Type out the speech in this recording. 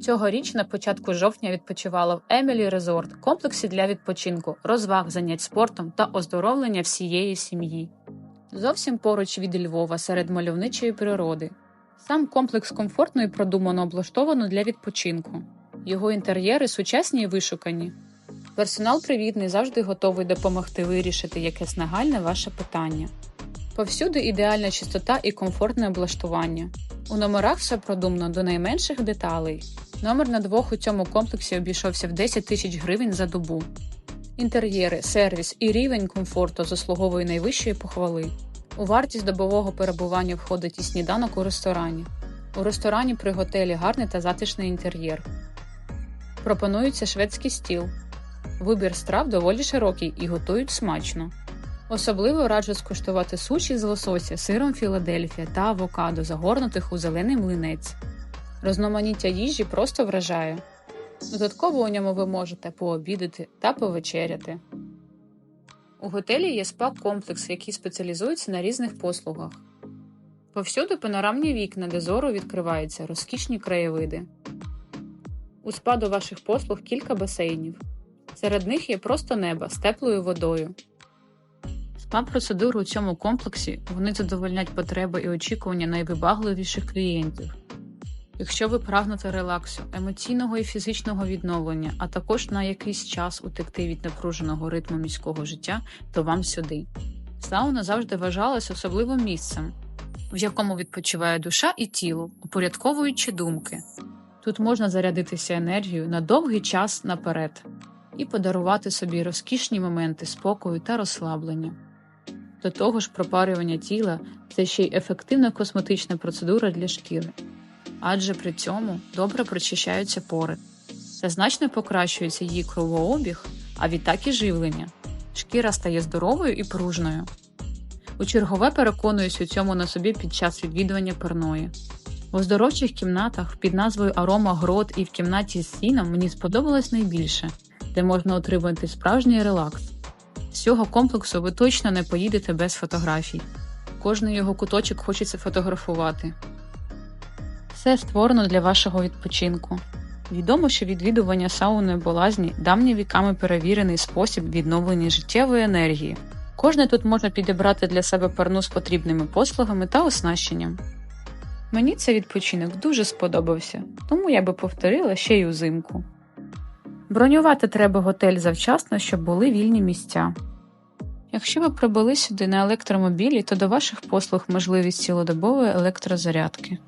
Цьогоріч на початку жовтня відпочивала в Емілі Резорт, комплексі для відпочинку, розваг, занять спортом та оздоровлення всієї сім'ї. Зовсім поруч від Львова серед мальовничої природи. Сам комплекс комфортно і продумано облаштовано для відпочинку. Його інтер'єри сучасні і вишукані. Персонал привітний, завжди готовий допомогти вирішити якесь нагальне ваше питання. Повсюди ідеальна чистота і комфортне облаштування. У номерах все продумано до найменших деталей. Номер на двох у цьому комплексі обійшовся в 10 тисяч гривень за добу. Інтер'єри, сервіс і рівень комфорту заслуговує найвищої похвали. У вартість добового перебування входить і сніданок у ресторані. У ресторані при готелі гарний та затишний інтер'єр. Пропонується шведський стіл. Вибір страв доволі широкий і готують смачно. Особливо раджу скуштувати суші з лосося, сиром Філадельфія та авокадо, загорнутих у зелений млинець. Розноманіття їжі просто вражає. Додатково у ньому ви можете пообідати та повечеряти. У готелі є спа-комплекс, який спеціалізується на різних послугах. Повсюди панорамні вікна, де зору відкриваються розкішні краєвиди. У спа до ваших послуг кілька басейнів. Серед них є просто небо з теплою водою. Спа-процедури у цьому комплексі вони задовольнять потреби і очікування найвибагливіших клієнтів. Якщо ви прагнете релаксу, емоційного і фізичного відновлення, а також на якийсь час утекти від напруженого ритму міського життя, то вам сюди. Сауна завжди вважалась особливим місцем, в якому відпочиває душа і тіло, упорядковуючи думки. Тут можна зарядитися енергією на довгий час наперед і подарувати собі розкішні моменти спокою та розслаблення. До того ж, пропарювання тіла це ще й ефективна косметична процедура для шкіри, адже при цьому добре прочищаються пори та значно покращується її кровообіг, а відтак і живлення. Шкіра стає здоровою і пружною. У чергове переконуюсь у цьому на собі під час відвідування парної. В оздоровчих кімнатах під назвою Арома Грот і в кімнаті з сіном мені сподобалось найбільше, де можна отримати справжній релакс. З цього комплексу ви точно не поїдете без фотографій. Кожний його куточок хочеться фотографувати. Все створено для вашого відпочинку. Відомо, що відвідування сауни або лазні давні віками перевірений спосіб відновлення життєвої енергії. Кожне тут можна підібрати для себе парну з потрібними послугами та оснащенням. Мені цей відпочинок дуже сподобався, тому я би повторила ще й узимку. Бронювати треба готель завчасно, щоб були вільні місця. Якщо ви прибули сюди на електромобілі, то до ваших послуг можливість цілодобової електрозарядки.